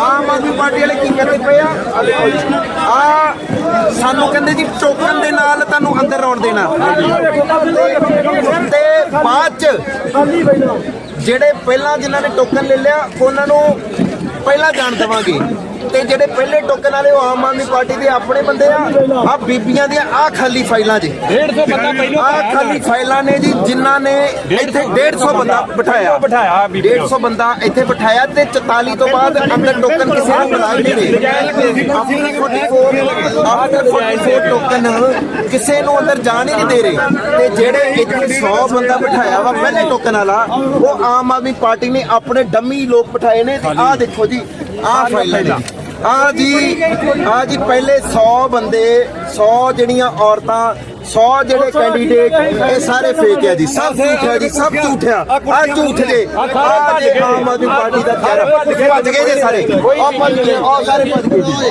Aam Aadmi party ਵਾਲੇ ਕੀ ਕਹਿੰਦੇ ਪਏ ਆ? ਆ ਸਾਨੂੰ ਕਹਿੰਦੇ ਜੀ ਟੋਕਨ ਦੇ ਨਾਲ ਤੁਹਾਨੂੰ ਅੰਦਰ ਆਉਣ ਦੇਣਾ। ਤੇ ਬਾਅਦ ਚ ਜਿਹੜੇ ਪਹਿਲਾਂ ਜਿਨ੍ਹਾਂ ਨੇ ਟੋਕਨ ਲੈ ਲਿਆ, ਉਹਨਾਂ ਨੂੰ ਪਹਿਲਾਂ ਜਾਣ ਦੇਵਾਂਗੇ। ਤੇ ਜਿਹੜੇ ਪਹਿਲੇ ਟੋਕਨ ਵਾਲੇ ਉਹ ਆਮ ਆਦਮੀ ਪਾਰਟੀ ਦੇ ਆਪਣੇ ਬੰਦੇ ਆ। ਆ ਬੀਬੀਆਂ ਦੀਆਂ ਆ ਖਾਲੀ ਫਾਈਲਾਂ ਜੀ। 150 ਬੰਦਾ ਪਹਿਲਾਂ ਆ ਖਾਲੀ ਫਾਈਲਾਂ ਨੇ ਜੀ ਜਿਨ੍ਹਾਂ ਨੇ ਇੱਥੇ 150 ਬੰਦਾ ਬਿਠਾਇਆ। ਬਿਠਾਇਆ ਬੀਬੀ 150 ਬੰਦਾ ਇੱਥੇ ਬਿਠਾਇਆ ਤੇ 44 ਤੋਂ ਬਾਅਦ ਅੰਦਰ ਟੋਕਨ ਕਿਸੇ ਨੂੰ ਹੀ ਨਹੀਂ ਰਹੇ। ਆਫਟਰ 44 ਟੋਕਨ ਕਿਸੇ ਨੂੰ ਅੰਦਰ ਜਾਣ ਹੀ ਨਹੀਂ ਦੇ ਰਹੇ। ਤੇ ਜਿਹੜੇ ਇੱਥੇ 100 ਬੰਦਾ ਬਿਠਾਇਆ ਵਾ ਪਹਿਲੇ ਟੋਕਨ ਵਾਲਾ ਉਹ ਆਮ ਆਦਮੀ ਪਾਰਟੀ ਨੇ ਆਪਣੇ ਡੰਮੀ ਲੋਕ ਬਿਠਾਏ ਨੇ ਤੇ ਆਹ ਦੇਖੋ ਜੀ ਆਹ ਫਾਈਲਾਂ ਨੇ। ਆ ਜੀ ਆ ਜੀ ਪਹਿਲੇ 100 ਬੰਦੇ 100 ਜਿਹੜੀਆਂ ਔਰਤਾਂ 100 ਜਿਹੜੇ ਕੈਂਡੀਡੇਟ ਇਹ ਸਾਰੇ ਫੇਕ ਹੈ ਜੀ। ਸਭ ਝੂਠ ਹੈ ਜੀ ਸਭ ਝੂਠ ਹੈ ਆ ਝੂਠ ਜੇ। ਆ ਜੇ ਆਮ ਆਦਮੀ ਪਾਰਟੀ ਦਾ ਚਿਹਰਾ। ਭੱਜ ਗਏ। ਜੇ ਸਾਰੇ। ਆ ਭੱਜ ਗਏ। ਆ ਸਾਰੇ ਭੱਜ ਗਏ।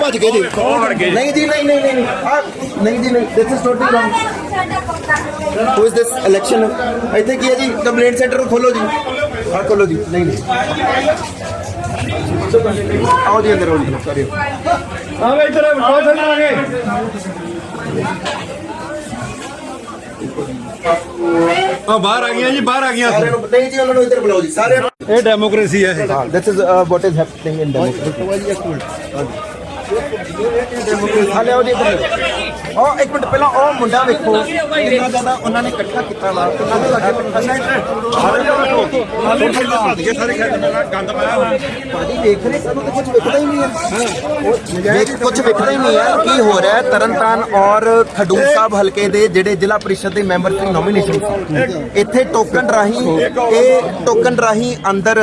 ਭੱਜ ਗਏ ਜੀ। ਨਹੀਂ ਜੀ ਨਹੀਂ ਨਹੀਂ ਨਹੀਂ। ਨਹੀਂ ਜੀ ਨਹੀਂ। This is totally wrong who is this election ਇੱਥੇ ਕੀ ਹੈ ਜੀ? ਕੰਪਲੇਂਟ ਸੈਂਟਰ ਖੋਲੋ ਜੀ। ਆ ਖੋਲੋ ਜੀ ਨਹੀਂ ਨਹੀਂ। ਆਓ ਜੀ ਅੰਦਰ ਆਓ ਜੀ ਕਰਿਓ। ਆਵੇ ਇੱਧਰ ਬਹੁਤ ਨਾ ਆਗੇ ਆ ਬਾਹਰ ਆ ਗਈਆਂ ਜੀ ਬਾਹਰ ਆ ਗਈਆਂ। ਸਾਰਿਆਂ ਨੂੰ ਨਹੀਂ ਜੀ ਉਹਨਾਂ ਨੂੰ ਇੱਧਰ ਬੁਲਾਓ ਜੀ ਸਾਰਿਆਂ ਨੂੰ। ਇਹ ਡੈਮੋਕ੍ਰੇਸੀ ਹੈ ਇਹ। This is what is happening in democracy ਹਾਲੇ ਆਓ ਜੀ ਇੱਧਰ। ਉਹ ਇੱਕ ਮਿੰਟ ਪਹਿਲਾਂ ਉਹ ਮੁੰਡਾ ਵੇਖੋ ਕਿੰਨਾ ਜ਼ਿਆਦਾ ਉਹਨਾਂ ਨੇ ਇਕੱਠਾ ਕੀਤਾ ਵਾ ਉਹਨਾਂ ਦੇ ਲੱਗੇ ਭੱਜ ਕੇ ਸਾਰੇ ਖੇਡ ਮੇਰਾ ਗੰਦ ਪਾਇਆ ਹੋਇਆ। ਭਾਜੀ ਵੇਖ ਰਹੇ ਸਾਨੂੰ ਤਾਂ ਕੁਝ ਵੇਖਦਾ ਹੀ ਨਹੀਂ ਹੈ। ਕੁਝ ਵੇਖਦਾ ਹੀ ਨਹੀਂ ਹੈ। ਕੀ ਹੋ ਰਿਹਾ ਹੈ? ਤਰਨਤਾਰਨ ਔਰ ਖਡੂਰ ਸਾਹਿਬ ਹਲਕੇ ਦੇ ਜਿਹੜੇ ਜ਼ਿਲ੍ਹਾ ਪ੍ਰੀਸ਼ਦ ਦੇ ਮੈਂਬਰ ਦੀ ਨੋਮੀਨੇਸ਼ਨ ਸੀ। ਇੱਥੇ ਟੋਕਨ ਰਾਹੀਂ ਇਹ ਟੋਕਨ ਰਾਹੀਂ ਅੰਦਰ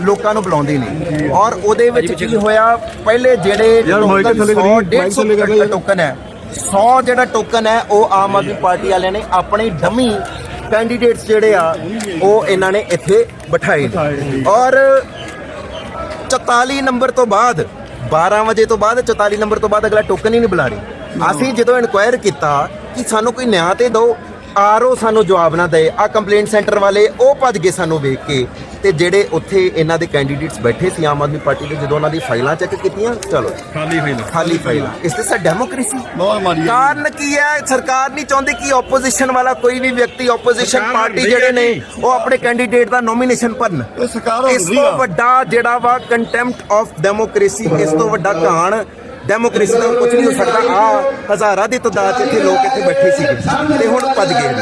ਲੋਕਾਂ ਨੂੰ ਬੁਲਾਉਂਦੇ ਨੇ। ਔਰ ਉਹਦੇ ਵਿੱਚ ਕੀ ਹੋਇਆ? ਪਹਿਲੇ ਜਿਹੜੇ ਯਾਰ ਮਾਈਕ ਟੋਕਨ ਥੱਲੇ 100 ਕਰੀ, ਮਾਈਕ ਥੱਲੇ ਕਰ। 150 ਟੋਕਨ ਹੈ। 100 ਜਿਹੜਾ ਟੋਕਨ ਹੈ, ਉਹ ਆਮ ਆਦਮੀ ਪਾਰਟੀ ਵਾਲਿਆਂ ਨੇ ਆਪਣੇ ਡਮੀ ਕੈਂਡੀਡੇਟਸ ਜਿਹੜੇ ਆ, ਉਹ ਇਹਨਾਂ ਨੇ ਇੱਥੇ ਬਿਠਾਏ ਨੇ। ਔਰ 44 ਨੰਬਰ ਤੋਂ ਬਾਅਦ 12 ਵਜੇ ਤੋਂ ਬਾਅਦ 44 ਨੰਬਰ ਤੋਂ ਬਾਅਦ ਅਗਲਾ ਟੋਕਨ ਹੀ ਨਹੀਂ ਬੁਲਾ ਰਹੇ। ਅਸੀਂ ਜਦੋਂ ਇਨਕੁਆਇਰ ਕੀਤਾ ਕਿ ਸਾਨੂੰ ਕੋਈ ਨਿਆਂ ਤੇ ਦਿਓ, ਆਰਓ ਸਾਨੂੰ ਜਵਾਬ ਨਾ ਦੇ ਆ ਕੰਪਲੇਂਟ ਸੈਂਟਰ ਵਾਲੇ ਉਹ ਭੱਜ ਗਏ ਸਾਨੂੰ ਵੇਖ ਕੇ। ਤੇ ਜਿਹੜੇ ਉੱਥੇ ਇਹਨਾਂ ਦੇ ਕੈਂਡੀਡੇਟਸ ਬੈਠੇ ਸੀ ਆਮ ਆਦਮੀ ਪਾਰਟੀ ਦੇ ਜਦੋਂ ਉਹਨਾਂ ਦੀ ਫਾਈਲਾਂ ਚੈੱਕ ਕੀਤੀਆਂ ਚਲੋ ਖਾਲੀ ਨਾ ਖਾਲੀ ਫਾਈਲਾਂ ਇਸ ਤੇ ਸਾ ਡੈਮੋਕ੍ਰੇਸੀ। ਕਾਰਨ ਕੀ ਹੈ ਸਰਕਾਰ ਨਹੀਂ ਚਾਹੁੰਦੀ ਕਿ ਆਪੋਜੀਸ਼ਨ ਵਾਲਾ ਕੋਈ ਵੀ ਵਿਅਕਤੀ ਆਪੋਜੀਸ਼ਨ ਪਾਰਟੀ ਜਿਹੜੇ ਨੇ। ਉਹ ਆਪਣੇ ਕੈਂਡੀਡੇਟ ਦਾ ਨੋਮੀਨੇਸ਼ਨ ਭਰਨ ਇਸ ਤੋਂ। ਵੱਡਾ ਜਿਹੜਾ ਵਾ ਕੰਟੈਂਪਟ ਆਫ ਡੈਮੋਕ੍ਰੇਸੀ ਇਸ ਤੋਂ ਵੱਡਾ ਕਹਾਣ ਡੈਮੋਕ੍ਰੇਸੀ ਦਾ ਕੁਝ ਨਹੀਂ ਹੋ ਸਕਦਾ। ਆ ਹਜ਼ਾਰਾਂ ਦੀ ਤਾਦਾਦ 'ਚ ਇੱਥੇ ਲੋਕ ਇੱਥੇ ਬੈਠੇ ਸੀਗੇ ਤੇ ਹੁਣ ਭੱਜ ਗਏ ਨੇ।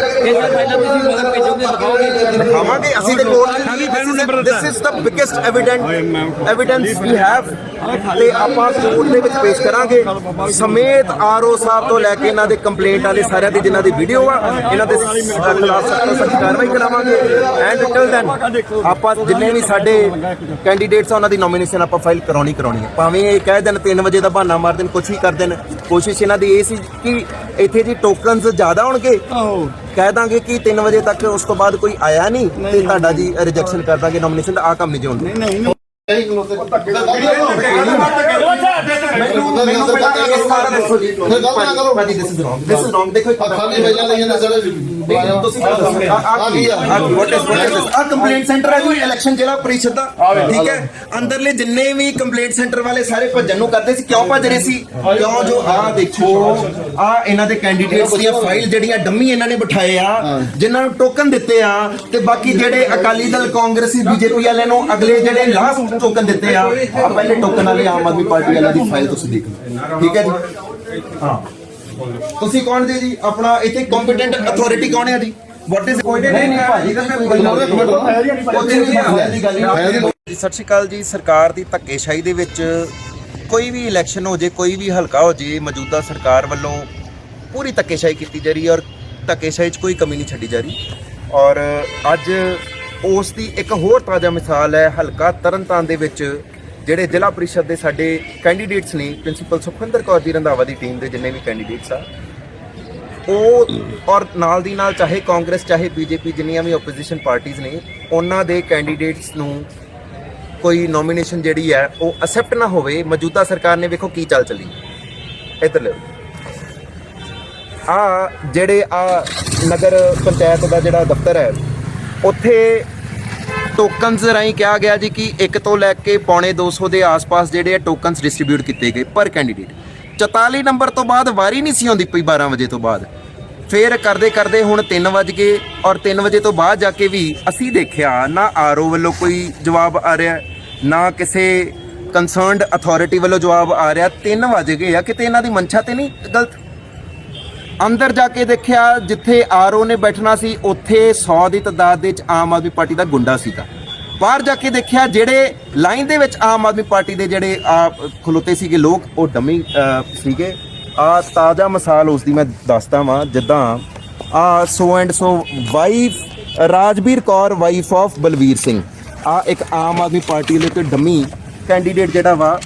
ਦਿਖਾਵਾਂਗੇ। ਅਸੀਂ ਨੰਬਰ ਦਿੱਤਾ this is the biggest evident evidence we have ਤੇ ਆਪਾਂ ਕੋਰਟ ਦੇ ਵਿੱਚ ਪੇਸ਼ ਕਰਾਂਗੇ। ਸਮੇਤ ਆਰਓ ਸਾਹਿਬ ਤੋਂ ਲੈ ਕੇ ਇਹਨਾਂ ਦੇ ਕੰਪਲੇਂਟ ਵਾਲੇ ਸਾਰਿਆਂ ਦੀ ਜਿਨ੍ਹਾਂ ਦੀ ਵੀਡੀਓ ਆ ਇਹਨਾਂ ਦੇ ਖਿਲਾਫ ਸਖਤ ਤੋਂ ਸਖਤ ਕਾਰਵਾਈ ਕਰਾਵਾਂਗੇ। ਐਂਡ ਟਿਲ ਦੈਨ ਆਪਾਂ ਜਿੰਨੇ ਵੀ ਸਾਡੇ ਕੈਂਡੀਡੇਟਸ ਆ ਉਹਨਾਂ ਦੀ ਨੋਮੀਨੇਸ਼ਨ ਆਪਾਂ ਫਾਈਲ ਕਰਾਉਣੀ ਕਰਾਉਣੀ ਹੈ ਭਾਵੇਂ ਇਹ ਕਹਿ ਦੇਣ 3 ਵਜੇ ਦਾ ਬਹਾਨਾ ਮਾਰ ਦੇਣ ਕੁਛ ਵੀ ਕਰ ਦੇਣ ਕੋਸ਼ਿਸ਼ ਇਹਨਾਂ ਦੀ ਇਹ ਸੀ ਕਿ ਇੱਥੇ ਜੀ ਟੋਕਨਸ ਜ਼ਿਆਦਾ ਹੋਣਗੇ। ਆਹੋ। ਕਹਿ ਦਾਂਗੇ ਕਿ 3 ਵਜੇ ਤੱਕ ਉਸ ਤੋਂ ਬਾਅਦ ਕੋਈ ਆਇਆ ਨਹੀਂ ਤੇ ਤੁਹਾਡਾ ਜੀ ਰਿਜੈਕਸ਼ਨ ਕਰ ਦਾਂਗੇ ਨੋਮੀਨੇਸ਼ਨ ਦਾ ਆ ਕੰਮ ਨਹੀਂ ਜੀ ਹੁੰਦਾ ਨਹੀਂ ਨਹੀਂ ਮੈਨੂੰ ਮੈਨੂੰ ਪਹਿਲਾਂ ਦੱਸੋ ਜੀ। ਭਾਜੀ this is wrong this is wrong ਦੇਖੋ ਖਾਲੀ ਵੇਚਣ ਲਈ ਜਾਂਦੇ ਸਾਰੇ ਤੁਸੀਂ ਆ? ਕੀ ਆ? ਵਾਟ ਇਜ਼ ਵਾਟ ਇਜ਼ ਆ ਕੰਪਲੇਂਟ ਸੈਂਟਰ ਹੈ ਜੀ ਇਲੈਕਸ਼ਨ ਜ਼ਿਲ੍ਹਾ ਪ੍ਰੀਸ਼ਦ ਦਾ। ਠੀਕ ਹੈ? ਅੰਦਰਲੇ ਜਿੰਨੇ ਵੀ ਕੰਪਲੇਂਟ ਸੈਂਟਰ ਵਾਲੇ ਸਾਰੇ ਭੱਜਣ ਨੂੰ ਕਰਦੇ ਸੀ। ਕਿਉਂ ਭੱਜ ਰਹੇ ਸੀ? ਕਿਉਂ ਜੋ ਆ ਦੇਖੋ ਆ ਇਹਨਾਂ ਦੇ ਕੈਂਡੀਡੇਟਸ ਦੀਆਂ ਫਾਈਲ ਜਿਹੜੀਆਂ ਡੰਮੀ ਇਹਨਾਂ ਨੇ ਬਿਠਾਏ ਆ ਜਿਨ੍ਹਾਂ ਨੂੰ ਟੋਕਨ ਦਿੱਤੇ ਆ ਤੇ ਬਾਕੀ ਜਿਹੜੇ ਅਕਾਲੀ ਦਲ ਕਾਂਗਰਸੀ ਬੀਜੇਪੀ ਵਾਲਿਆਂ ਨੂੰ ਅਗਲੇ ਜਿਹੜੇ ਲਾਸਟ ਟੋਕਨ ਦਿੱਤੇ ਆ ਆ ਪਹਿਲੇ ਟੋਕਨ ਵਾਲੇ ਆਮ ਆਦਮੀ ਪਾਰਟੀ ਵਾਲਿਆਂ ਦੀ ਫਾਈਲ ਤੁਸੀਂ ਦੇਖ ਲਓ। ਠੀਕ ਹੈ ਜੀ? ਹਾਂ। ਤੁਸੀਂ ਕੌਣ ਜੀ? ਜੀ ਆਪਣਾ ਇੱਥੇ ਕੰਪੀਟੈਂਟ ਅਥਾਰਟੀ ਕੌਣ ਹੈ ਜੀ? ਵਾਟ ਇਜ਼ ਕੋਈ ਨਹੀਂ ਨਹੀਂ ਭਾਜੀ ਤਾਂ ਸਤਿ ਸ਼੍ਰੀ ਅਕਾਲ ਜੀ। ਸਰਕਾਰ ਦੀ ਧੱਕੇਸ਼ਾਹੀ ਦੇ ਵਿੱਚ ਕੋਈ ਵੀ ਇਲੈਕਸ਼ਨ ਹੋ ਜੇ ਕੋਈ ਵੀ ਹਲਕਾ ਹੋ ਜੇ ਮੌਜੂਦਾ ਸਰਕਾਰ ਵੱਲੋਂ ਪੂਰੀ ਧੱਕੇਸ਼ਾਹੀ ਕੀਤੀ ਜਾ ਰਹੀ ਹੈ ਔਰ ਧੱਕੇਸ਼ਾਹੀ 'ਚ ਕੋਈ ਕਮੀ ਨਹੀਂ ਛੱਡੀ ਜਾ ਰਹੀ। ਔਰ ਅੱਜ ਉਸ ਦੀ ਇੱਕ ਹੋਰ ਤਾਜ਼ਾ ਮਿਸਾਲ ਹੈ। ਹਲਕਾ ਤਰਨਤਾਰਨ ਦੇ ਵਿੱਚ ਜਿਹੜੇ ਜ਼ਿਲ੍ਹਾ ਪ੍ਰੀਸ਼ਦ ਦੇ ਸਾਡੇ ਕੈਂਡੀਡੇਟਸ ਨੇ ਪ੍ਰਿੰਸੀਪਲ ਸੁਖਵਿੰਦਰ ਕੌਰ ਜੀ ਰੰਧਾਵਾ ਦੀ ਟੀਮ ਦੇ ਜਿੰਨੇ ਵੀ ਕੈਂਡੀਡੇਟਸ ਆ, ਉਹ ਔਰ ਨਾਲ ਦੀ ਨਾਲ ਚਾਹੇ ਕਾਂਗਰਸ, ਚਾਹੇ ਬੀਜੇਪੀ ਜਿੰਨੀਆਂ ਵੀ ਆਪੋਜੀਸ਼ਨ ਪਾਰਟੀਆਂ ਨੇ, ਉਹਨਾਂ ਦੇ ਕੈਂਡੀਡੇਟਸ ਨੂੰ ਕੋਈ ਨੋਮੀਨੇਸ਼ਨ ਜਿਹੜੀ ਹੈ, ਉਹ ਅਸੈਪਟ ਨਾ ਹੋਵੇ, ਮੌਜੂਦਾ ਸਰਕਾਰ ਨੇ ਵੇਖੋ ਕੀ ਚੱਲ ਚੱਲੀ। ਇੱਧਰ ਲਿਓ। ਆ ਜਿਹੜੇ ਆ ਨਗਰ ਪੰਚਾਇਤ ਦਾ ਜਿਹੜਾ ਦਫ਼ਤਰ ਹੈ, ਉੱਥੇ ਟੋਕਨਸ ਰਾਹੀਂ ਕਿਹਾ ਗਿਆ ਜੀ ਕਿ 1 ਤੋਂ ਲੈ ਕੇ ਪੌਣੇ 200 ਦੇ ਆਸ-ਪਾਸ ਜਿਹੜੇ ਆ ਟੋਕਨਸ ਡਿਸਟ੍ਰੀਬਿਊਟ ਕੀਤੇ ਗਏ ਪਰ ਕੈਂਡੀਡੇਟ 44 ਨੰਬਰ ਤੋਂ ਬਾਅਦ ਵਾਰੀ ਨਹੀਂ ਸੀ ਆਉਂਦੀ ਪਈ 12 ਵਜੇ ਤੋਂ ਬਾਅਦ। ਫੇਰ ਕਰਦੇ ਕਰਦੇ ਹੁਣ 3 ਵਜ ਗਏ ਔਰ 3 ਵਜੇ ਤੋਂ ਬਾਅਦ ਜਾ ਕੇ ਵੀ ਅਸੀਂ ਦੇਖਿਆ ਨਾ ਆਰਓ ਵੱਲੋਂ ਕੋਈ ਜਵਾਬ ਆ ਰਿਹਾ, ਨਾ ਕਿਸੇ ਕੰਸਰਨਡ ਅਥਾਰਟੀ ਵੱਲੋਂ ਜਵਾਬ ਆ ਰਿਹਾ। 3 ਵਜ ਗਏ ਆ, ਕਿਤੇ ਇਹਨਾਂ ਦੀ ਮਨਸ਼ਾ ਤੇ ਨਹੀਂ ਗਲਤ? ਅੰਦਰ ਜਾ ਕੇ ਦੇਖਿਆ ਜਿੱਥੇ ਆਰਓ ਨੇ ਬੈਠਣਾ ਸੀ, ਉੱਥੇ 100 ਦੀ ਤਾਦਾਦ ਦੇ ਵਿੱਚ ਆਮ ਆਦਮੀ ਪਾਰਟੀ ਦਾ ਗੁੰਡਾ ਸੀਗਾ। ਬਾਹਰ ਜਾ ਕੇ ਦੇਖਿਆ ਜਿਹੜੇ ਲਾਈਨ ਦੇ ਵਿੱਚ ਆਮ ਆਦਮੀ ਪਾਰਟੀ ਦੇ ਜਿਹੜੇ ਆ ਖਲੋਤੇ ਸੀਗੇ ਲੋਕ, ਉਹ ਡਮੀ ਸੀਗੇ। ਆ ਤਾਜ਼ਾ ਮਿਸਾਲ ਉਸ ਦੀ ਮੈਂ ਦੱਸਦਾ ਵਾਂ, ਜਿੱਦਾਂ ਆ so and so wife Rajveer Kaur wife of Balveer Singh. ਆ ਇੱਕ ਆਮ ਆਦਮੀ ਪਾਰਟੀ ਦੇ ਇੱਕ ਡਮੀ ਕੈਂਡੀਡੇਟ ਜਿਹੜਾ ਵਾ,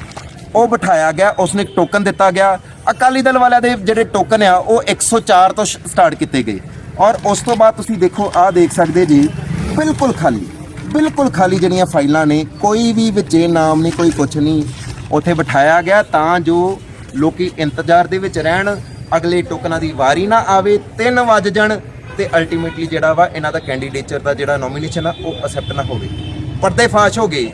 ਉਹ ਬਿਠਾਇਆ ਗਿਆ, ਉਸਨੇ ਇੱਕ ਟੋਕਨ ਦਿੱਤਾ ਗਿਆ। ਅਕਾਲੀ ਦਲ ਵਾਲਿਆਂ ਦੇ ਜਿਹੜੇ ਟੋਕਨ ਆ, ਉਹ 104 ਤੋਂ ਸਟਾਰਟ ਕੀਤੇ ਗਏ। ਔਰ ਉਸ ਤੋਂ ਬਾਅਦ ਤੁਸੀਂ ਦੇਖੋ, ਆਹ ਦੇਖ ਸਕਦੇ ਜੀ, ਬਿਲਕੁਲ ਖਾਲੀ ਬਿਲਕੁਲ ਖਾਲੀ ਜਿਹੜੀਆਂ ਫਾਈਲਾਂ ਨੇ, ਕੋਈ ਵੀ ਵਿੱਚੇ ਨਾਮ ਨਹੀਂ, ਕੋਈ ਕੁਝ ਨਹੀਂ, ਉੱਥੇ ਬਿਠਾਇਆ ਗਿਆ ਤਾਂ ਜੋ ਲੋਕੀ ਇੰਤਜ਼ਾਰ ਦੇ ਵਿੱਚ ਰਹਿਣ, ਅਗਲੇ ਟੋਕਨਾਂ ਦੀ ਵਾਰੀ ਨਾ ਆਵੇ 3 ਵਜ ਜਾਣ ਤੇ ਅਲਟੀਮੇਟਲੀ ਜਿਹੜਾ ਵਾ ਇਹਨਾਂ ਦਾ ਕੈਂਡੀਡੇਚਰ ਦਾ ਜਿਹੜਾ ਨੋਮੀਨੇਸ਼ਨ ਆ, ਉਹ ਅਸੈਪਟ ਨਾ ਹੋਵੇ। ਪਰਦੇ ਫਾਸ਼ ਹੋ ਗਏ,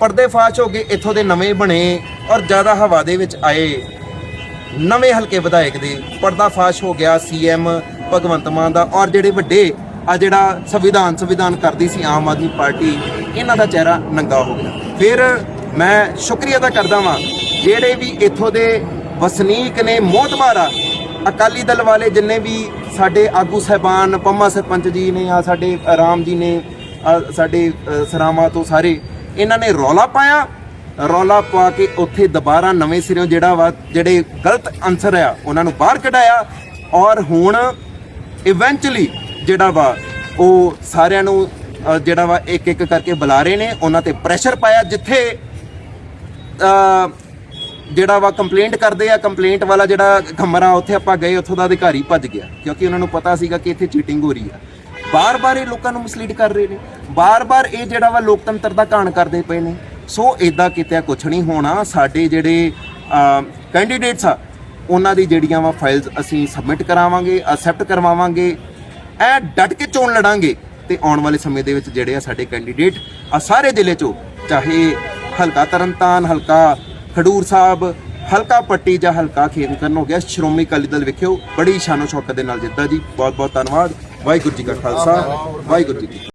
ਪਰਦੇ ਫਾਸ਼ ਹੋ ਗਏ, ਇੱਥੋਂ ਦੇ ਨਵੇਂ ਬਣੇ ਔਰ ਜ਼ਿਆਦਾ ਹਵਾ ਦੇ ਵਿੱਚ ਆਏ। ਨਵੇਂ ਹਲਕੇ ਵਿਧਾਇਕ ਦੇ ਪਰਦਾਫਾਸ਼ ਹੋ ਗਿਆ ਸੀਐਮ ਭਗਵੰਤ ਮਾਨ ਦਾ ਔਰ ਜਿਹੜੇ ਵੱਡੇ ਆ ਜਿਹੜਾ ਸੰਵਿਧਾਨ ਸੰਵਿਧਾਨ ਕਰਦੀ ਸੀ ਆਮ ਆਦਮੀ ਪਾਰਟੀ ਇਹਨਾਂ ਦਾ ਚਿਹਰਾ ਨੰਗਾ ਹੋ ਗਿਆ। ਫਿਰ ਮੈਂ ਸ਼ੁਕਰੀਆ ਅਦਾ ਕਰਦਾ ਵਾਂ ਜਿਹੜੇ ਵੀ ਇੱਥੋਂ ਦੇ ਵਸਨੀਕ ਨੇ ਮੋਹਤਬਾਰਾ ਅਕਾਲੀ ਦਲ ਵਾਲੇ ਜਿੰਨੇ ਵੀ ਸਾਡੇ ਆਗੂ ਸਹਿਬਾਨ ਪੰਮਾ ਸਰਪੰਚ ਜੀ ਨੇ ਆ ਸਾਡੇ ਰਾਮ ਜੀ ਨੇ ਸਾਡੇ ਅ, ਸਰਾਵਾਂ ਤੋਂ ਸਾਰੇ ਇਹਨਾਂ ਨੇ ਰੌਲਾ ਪਾਇਆ। ਰੌਲਾ ਪਾ ਕੇ ਉੱਥੇ ਦੁਬਾਰਾ ਨਵੇਂ ਸਿਰਿਓਂ ਜਿਹੜਾ ਵਾ, ਜਿਹੜੇ ਗਲਤ ਆਨਸਰ ਆ, ਉਹਨਾਂ ਨੂੰ ਬਾਹਰ ਕਢਾਇਆ। ਔਰ ਹੁਣ ਇਵੈਂਚੁਅਲੀ ਜਿਹੜਾ ਵਾ, ਉਹ ਸਾਰਿਆਂ ਨੂੰ ਜਿਹੜਾ ਵਾ ਇੱਕ ਇੱਕ ਕਰਕੇ ਬੁਲਾ ਰਹੇ ਨੇ। ਉਹਨਾਂ ਤੇ ਪ੍ਰੈਸ਼ਰ ਪਾਇਆ ਜਿੱਥੇ ਜਿਹੜਾ ਵਾ ਕੰਪਲੇਂਟ ਕਰਦੇ ਆ ਕੰਪਲੇਂਟ ਵਾਲਾ ਜਿਹੜਾ ਖੰਮਰਾ ਉੱਥੇ ਆਪਾਂ ਗਏ, ਉੱਥੋਂ ਦਾ ਅਧਿਕਾਰੀ ਭੱਜ ਗਿਆ। ਕਿਉਂਕਿ ਉਹਨਾਂ ਨੂੰ ਪਤਾ ਸੀਗਾ ਕਿ ਇੱਥੇ ਚੀਟਿੰਗ ਹੋ ਰਹੀ ਆ। ਬਾਰ-ਬਾਰ ਇਹ ਲੋਕਾਂ ਨੂੰ ਮਿਸਲੀਡ ਕਰ ਰਹੇ ਨੇ। ਬਾਰ-ਬਾਰ ਇਹ ਜਿਹੜਾ ਵਾ ਲੋਕਤੰਤਰ ਦਾ ਘਾਣ ਕਰਦੇ ਪਏ ਨੇ। ਸੋ ਇਦਾਂ ਕਿਤੇ ਕੁਝ ਨਹੀਂ ਹੋਣਾ। ਸਾਡੇ ਜਿਹੜੇ ਕੈਂਡੀਡੇਟਸ ਆ, ਉਹਨਾਂ ਦੀ ਜਿਹੜੀਆਂ ਵਾ ਫਾਈਲਸ ਅਸੀਂ ਸਬਮਿਟ ਕਰਾਵਾਂਗੇ ਅਸੈਪਟ ਕਰਵਾਵਾਂਗੇ, ਐ ਡਟ ਕੇ ਚੋਣ ਲੜਾਂਗੇ। ਤੇ ਆਉਣ ਵਾਲੇ ਸਮੇਂ ਦੇ ਵਿੱਚ ਜਿਹੜੇ ਆ ਸਾਡੇ ਕੈਂਡੀਡੇਟ ਆ ਸਾਰੇ ਜ਼ਿਲ੍ਹੇ ਚੋਂ, ਚਾਹੇ ਹਲਕਾ ਤਰਨਤਾਰਨ, ਹਲਕਾ ਖਡੂਰ ਸਾਹਿਬ, ਹਲਕਾ ਪੱਟੀ ਜਾਂ ਹਲਕਾ ਖੇਮਕਰਨ ਹੋ ਗਿਆ, ਸ਼੍ਰੋਮਣੀ ਅਕਾਲੀ ਦਲ ਵੇਖਿਓ, ਬੜੀ ਸ਼ਾਨੋ ਸ਼ੌਕਤ ਦੇ ਨਾਲ ਜਿੱਤਾ ਜੀ। ਬਹੁਤ ਬਹੁਤ ਧੰਨਵਾਦ। ਵਾਹਿਗੁਰੂ ਜੀ ਕਾ ਖਾਲਸਾ, ਵਾਹਿਗੁਰੂ ਜੀ